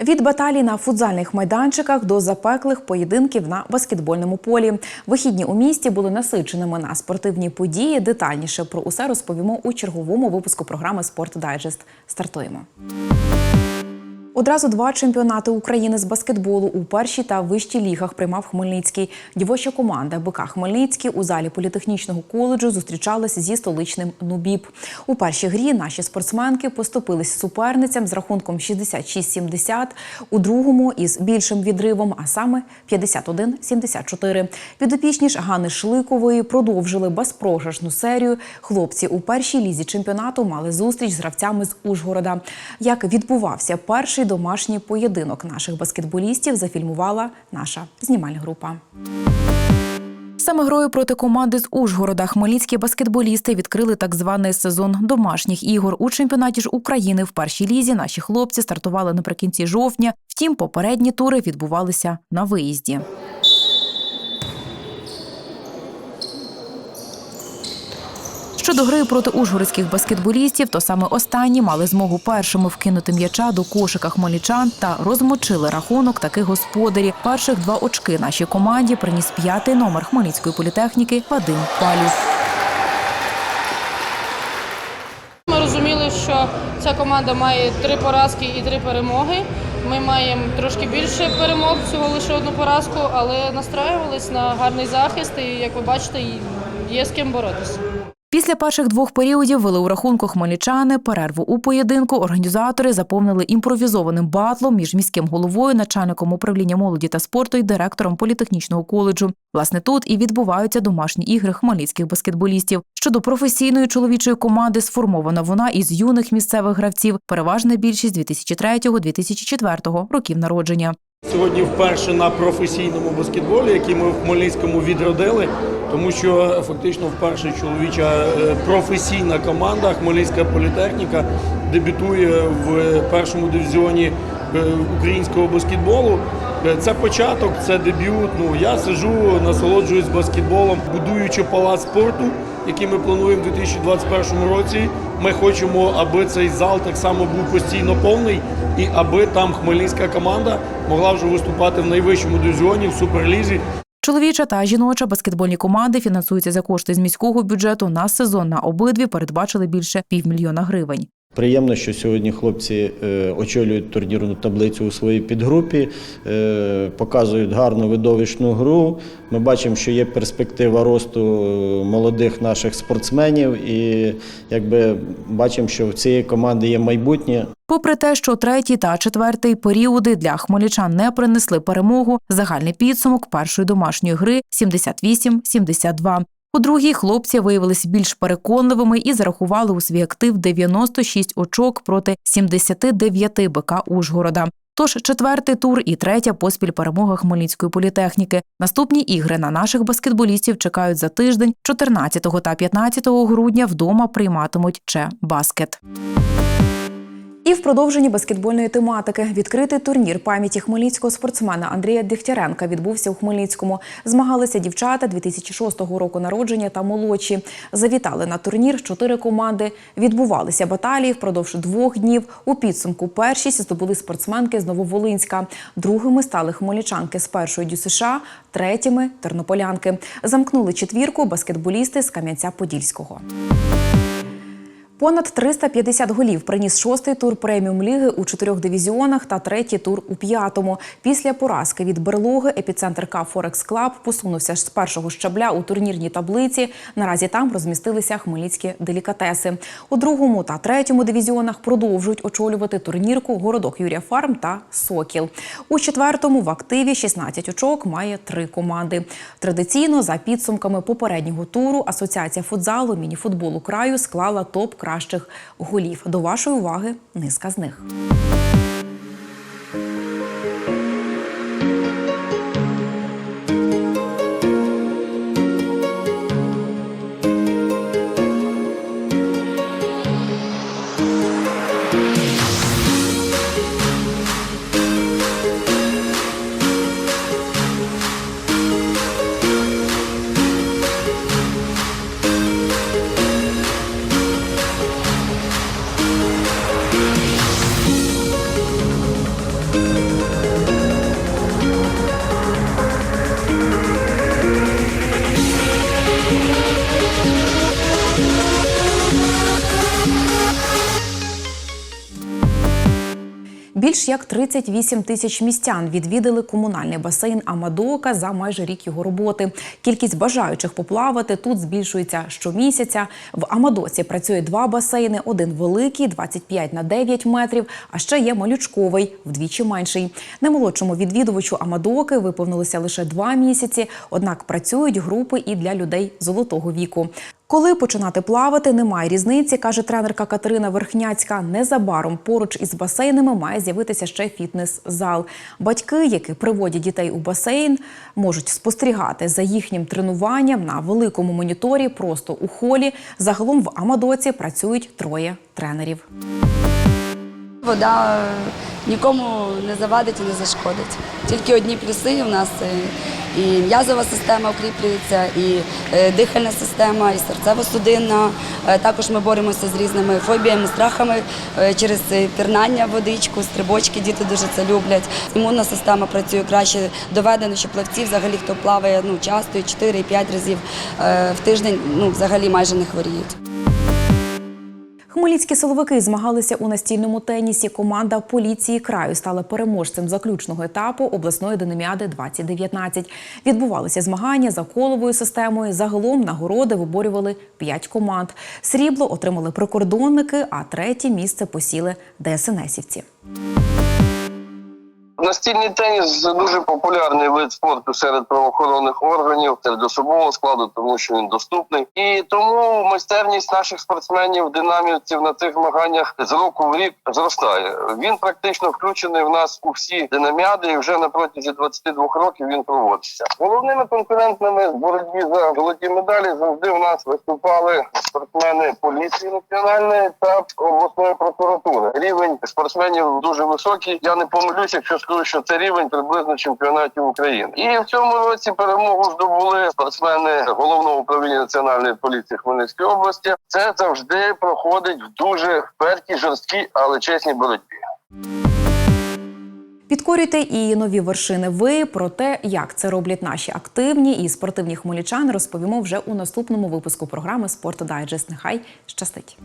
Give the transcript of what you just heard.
Від баталій на футзальних майданчиках до запеклих поєдинків на баскетбольному полі. Вихідні у місті були насиченими на спортивні події. Детальніше про усе розповімо у черговому випуску програми Спорт Дайджест. Стартуємо. Одразу два чемпіонати України з баскетболу у першій та вищій лігах приймав Хмельницький. Дівоча команда БК Хмельницький у залі політехнічного коледжу зустрічалася зі столичним Нубіб. У першій грі наші спортсменки поступились суперницям з рахунком 66-70, у другому із більшим відривом, а саме 51-74. Підопічні ж Гани Шликової продовжили безпрограшну серію. Хлопці у першій лізі чемпіонату мали зустріч з гравцями з Ужгорода. Як відбувався перший домашній поєдинок наших баскетболістів, зафільмувала наша знімальна група. Саме грою проти команди з Ужгорода хмельницькі баскетболісти відкрили так званий сезон домашніх ігор у чемпіонаті ж України в першій лізі. Наші хлопці стартували наприкінці жовтня. Втім, попередні тури відбувалися на виїзді. Щодо гри проти ужгородських баскетболістів, то саме останні мали змогу першими вкинути м'яча до кошика хмельничан та розмочили рахунок таких господарі. Перших два очки нашій команді приніс п'ятий номер Хмельницької політехніки Вадим Палів. Ми розуміли, що ця команда має три поразки і три перемоги. Ми маємо трошки більше перемог, всього лише одну поразку, але настраювались на гарний захист і, як ви бачите, є з ким боротися. Після перших двох періодів вели у рахунку хмельничани. Перерву у поєдинку організатори заповнили імпровізованим батлом між міським головою, начальником управління молоді та спорту і директором політехнічного коледжу. Власне, тут і відбуваються домашні ігри хмельницьких баскетболістів. Щодо професійної чоловічої команди, сформована вона із юних місцевих гравців, переважна більшість 2003-2004 років народження. Сьогодні вперше на професійному баскетболі, який ми в Хмельницькому відродили, тому що фактично вперше чоловіча е, професійна команда Хмельницька політехніка дебютує в першому дивізіоні е, українського баскетболу. Е, Це початок, це дебют. Ну я сижу, насолоджуюсь баскетболом, будуючи палац спорту, який ми плануємо в 2021 році. Ми хочемо, аби цей зал так само був постійно повний, і аби там хмельницька команда могла вже виступати в найвищому дивізіоні в суперлізі. Чоловіча та жіноча баскетбольні команди фінансуються за кошти з міського бюджету на сезон. На обидві передбачили більше півмільйона гривень. Приємно, що сьогодні хлопці е, очолюють турнірну таблицю у своїй підгрупі, е, показують гарну видовищну гру. Ми бачимо, що є перспектива росту е, молодих наших спортсменів, і якби бачимо, що в цієї команди є майбутнє. Попри те, що третій та четвертий періоди для хмельничан не принесли перемогу, загальний підсумок першої домашньої гри 78-72. У другій хлопці виявилися більш переконливими і зарахували у свій актив 96 очок проти 79 БК Ужгорода. Тож четвертий тур і третя поспіль перемога Хмельницької політехніки. Наступні ігри на наших баскетболістів чекають за тиждень, 14 та 15 грудня вдома прийматимуть Че Баскет. І в продовженні баскетбольної тематики відкритий турнір пам'яті хмельницького спортсмена Андрія Дегтяренка відбувся у Хмельницькому. Змагалися дівчата 2006 року народження та молодші. Завітали на турнір чотири команди. Відбувалися баталії впродовж двох днів. У підсумку першість здобули спортсменки з Нововолинська. Другими стали хмельничанки з першої ДЮСШ, третіми тернополянки. Замкнули четвірку баскетболісти з Кам'янця-Подільського. Понад 350 голів приніс шостий тур преміум ліги у чотирьох дивізіонах та третій тур у п'ятому. Після поразки від берлоги епіцентр К Форекс Клаб посунувся з першого щабля у турнірній таблиці. Наразі там розмістилися хмельницькі делікатеси. У другому та третьому дивізіонах продовжують очолювати турнірку городок Юрія Фарм та Сокіл. У четвертому в активі 16 очок має три команди. Традиційно за підсумками попереднього туру Асоціація футзалу мініфутболу краю склала топ кращих голів. До вашої уваги низка з них. Більш як 38 тисяч містян відвідали комунальний басейн Амадока за майже рік його роботи. Кількість бажаючих поплавати тут збільшується щомісяця. В Амадоці працює два басейни: один великий, 25 на 9 метрів, а ще є малючковий, вдвічі менший. Наймолодшому відвідувачу Амадоки виповнилося лише два місяці, однак працюють групи і для людей золотого віку. Коли починати плавати, немає різниці, каже тренерка Катерина Верхняцька. Незабаром поруч із басейнами має з'явитися ще фітнес-зал. Батьки, які приводять дітей у басейн, можуть спостерігати за їхнім тренуванням на великому моніторі, просто у холі. Загалом в Амадоці працюють троє тренерів. Вода е, нікому не завадить і не зашкодить. Тільки одні плюси у нас е, і м'язова система укріплюється, і е, дихальна система, і серцево-судинна. Е, Також ми боремося з різними фобіями, страхами е, через пірнання водичку, стрибочки діти дуже це люблять. Імунна система працює краще. Доведено, що плавці, взагалі, хто плаває ну, часто, і 4-5 разів в тиждень, ну, взагалі майже не хворіють. Хмельницькі силовики змагалися у настільному тенісі. Команда поліції краю стала переможцем заключного етапу обласної динаміади 2019. Відбувалися змагання за коловою системою. Загалом нагороди виборювали п'ять команд. Срібло отримали прикордонники, а третє місце посіли ДСНСівці. Настільний теніс дуже популярний вид спорту серед правоохоронних органів, серед особового складу, тому що він доступний. І тому майстерність наших спортсменів, динамівців на цих змаганнях з року в рік зростає. Він практично включений в нас у всі динаміади, і вже на протязі 22 років він проводиться. Головними конкурентами в боротьбі за золоті медалі завжди в нас виступали спортсмени поліції національної та обласної прокуратури. Рівень спортсменів дуже високий. Я не помилюсь, якщо скажу, що це рівень приблизно чемпіонатів України. І в цьому році перемогу здобули спортсмени головного управління національної поліції Хмельницької області. Це завжди проходить в дуже впертій, жорсткій, але чесній боротьбі. Підкорюйте і нові вершини. Ви про те, як це роблять наші активні і спортивні хмельничани, розповімо вже у наступному випуску програми Спорт Дайджест. Нехай щастить.